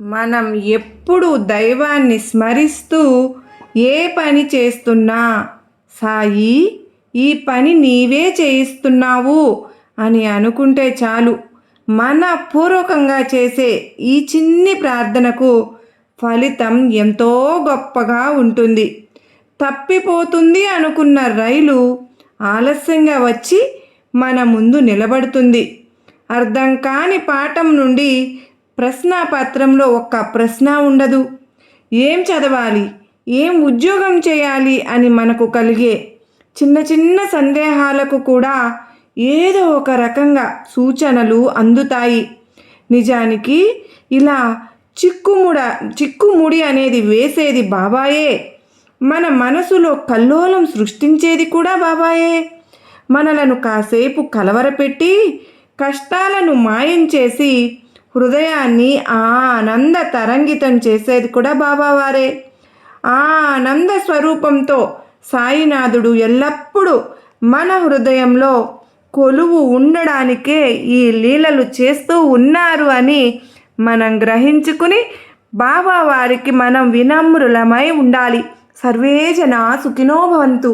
మనం ఎప్పుడు దైవాన్ని స్మరిస్తూ ఏ పని చేస్తున్నా సాయి ఈ పని నీవే చేయిస్తున్నావు అని అనుకుంటే చాలు. మన పూర్వకంగా చేసే ఈ చిన్ని ప్రార్థనకు ఫలితం ఎంతో గొప్పగా ఉంటుంది. తప్పిపోతుంది అనుకున్న రైలు ఆలస్యంగా వచ్చి మన ముందు నిలబడుతుంది. అర్థం కాని పాఠం నుండి ప్రశ్నాపత్రంలో ఒక్క ప్రశ్న ఉండదు. ఏం చదవాలి? ఏం ఉద్యోగం చేయాలి అని మనకు కలిగే చిన్న చిన్న సందేహాలకు కూడా ఏదో ఒక రకంగా సూచనలు అందుతాయి. నిజానికి ఇలా చిక్కుముడ చిక్కుముడి అనేది వేసేది బాబాయే. మన మనసులో కల్లోలం సృష్టించేది కూడా బాబాయే. మనలను కాసేపు కలవరపెట్టి కష్టాలను మాయం చేసి హృదయాన్ని ఆనంద తరంగితం చేసేది కూడా బాబావారే. ఆ ఆనంద స్వరూపంతో సాయినాథుడు ఎల్లప్పుడూ మన హృదయంలో కొలువు ఉండడానికే ఈ లీలలు చేస్తూ ఉన్నారు అని మనం గ్రహించుకుని బాబా వారికి మనం వినమ్రులమై ఉండాలి. సర్వే జనా సుఖినో భవంతు.